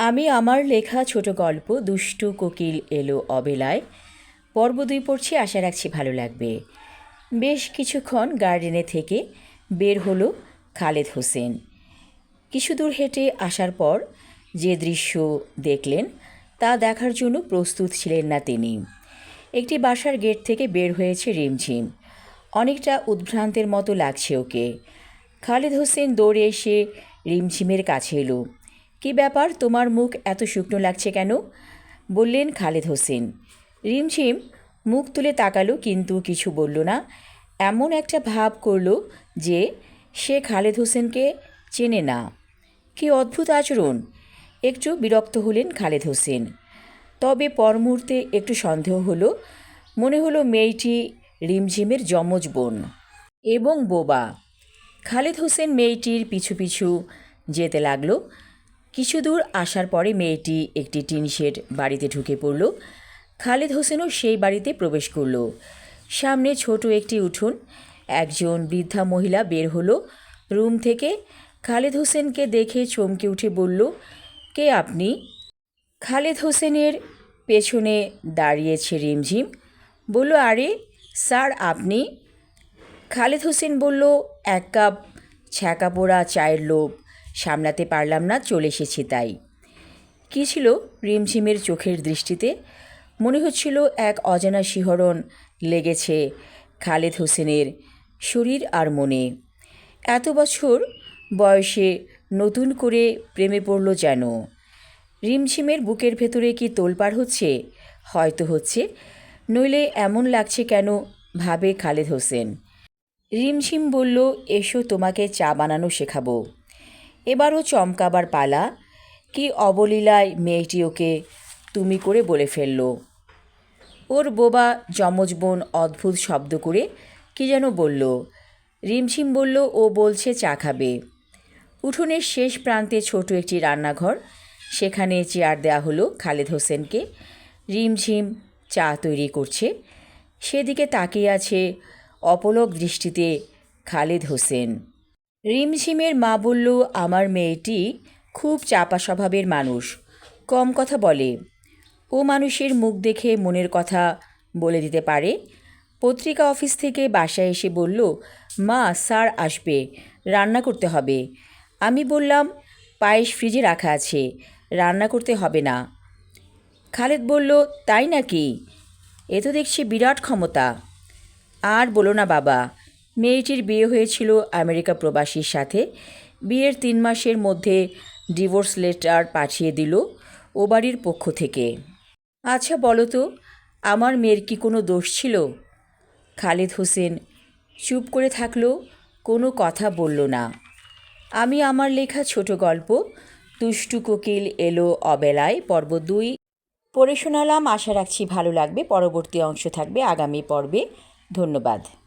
আমি আমার লেখা ছোট গল্প দুষ্টু কোকিল এলো অবেলায়। পর্ব দুই পড়ছি, আশা রাখছি ভালো লাগবে। বেশ কিছুক্ষণ গার্ডেনে থেকে বের হলো খালেদ হোসেন। কিছু দূর হেঁটে আসার পর যে দৃশ্য দেখলেন, তা দেখার জন্য প্রস্তুত ছিলেন না তিনি। একটি বাসার গেট থেকে বের হয়েছে রিমঝিম। অনেকটা উদ্ভ্রান্তের মতো লাগছে ওকে। খালেদ হোসেন দৌড়ে এসে রিমঝিমের কাছে এলো। কী ব্যাপার? তোমার মুখ এত শুকনো লাগছে কেন? বললেন খালেদ হোসেন। রিমঝিম মুখ তুলে তাকালো, কিন্তু কিছু বলল না। এমন একটা ভাব করল যে সে খালেদ হোসেনকে চেনে না। কী অদ্ভুত আচরণ! একটু বিরক্ত হলেন খালেদ হোসেন। তবে পর মুহূর্তে একটু সন্দেহ হলো। মনে হলো মেয়েটি রিমঝিমের যমজ বোন এবং বোবা। খালেদ হোসেন মেয়েটির পিছু পিছু যেতে লাগল। কিছু দূর আসার পরে মেয়েটি একটি টিন শেড বাড়িতে ঢুকে পড়ল। খালেদ হোসেনও সেই বাড়িতে প্রবেশ করল। সামনে ছোট একটি উঠোন, একজন বৃদ্ধা মহিলা বের হলো। রুম থেকে খালেদ হোসেনকে দেখে চমকে উঠে বলল, কে আপনি? খালেদ হোসেনের পেছনে দাঁড়িয়েছে রিমঝিম। বলল, আরে, স্যার, আপনি? খালেদ হোসেন বলল, এক কাপ ছ্যাঁকা পোড়া চায়ের লোভ। সামলাতে পারলাম না, চলে এসেছি তাই। কী ছিল রিমঝিমের চোখের দৃষ্টিতে? মনে হচ্ছিল এক অজানা শিহরণ লেগেছে খালেদ হোসেনের শরীর আর মনে। এত বছর বয়সে নতুন করে প্রেমে পড়ল যেন। রিমঝিমের বুকের ভেতরে কি তোলপাড় হচ্ছে? হয়তো হচ্ছে। নইলে এমন লাগছে কেন ভাবে খালেদ হোসেন। রিমঝিম বলল, এসো তোমাকে চা বানানো শেখাবো। এবারও চমকাবার পালা, কি অবলীলায় মেয়েটি ওকে তুমি করে বলে ফেলল। ওর বোবা যমজ বোন অদ্ভুত শব্দ করে কি যেন বলল। রিমঝিম বলল, ও বলছে চা খাবে। উঠোনের শেষ প্রান্তে ছোট একটি রান্নাঘর, সেখানে চেয়ার দেওয়া হলো খালেদ হোসেনকে। রিমঝিম চা তৈরি করছে। সেদিকে তাকিয়ে আছে অপলক দৃষ্টিতে খালেদ হোসেন। রিমঝিমের মা বলল, আমার মেয়েটি খুব চাপা স্বভাবের মানুষ। কম কথা বলে। ও মানুষের মুখ দেখে মনের কথা বলে দিতে পারে। পত্রিকা অফিস থেকে বাসায় এসে বলল, মা, স্যার আসবে। রান্না করতে হবে। আমি বললাম, পায়েস ফ্রিজে রাখা আছে। রান্না করতে হবে না। খালেদ বলল, তাই নাকি? এ তো দেখছি বিরাট ক্ষমতা। আর বলো না বাবা মেয়েটির বিয়ে হয়েছিল আমেরিকা প্রবাসীর সাথে। বিয়ের তিন মাসের মধ্যে ডিভোর্স লেটার পাঠিয়ে দিল ও বাড়ির পক্ষ থেকে। আচ্ছা বলো তো, আমার মেয়ের কি কোনো দোষ ছিল? খালেদ হোসেন চুপ করে থাকল, কোনো কথা বলল না। আমি আমার লেখা ছোট গল্প তুষ্টু কোকিল এলো অবেলায়, পর্ব দুই। পড়ে শোনালাম, আশা রাখছি ভালো লাগবে, পরবর্তী অংশ থাকবে আগামী পর্বে। ধন্যবাদ।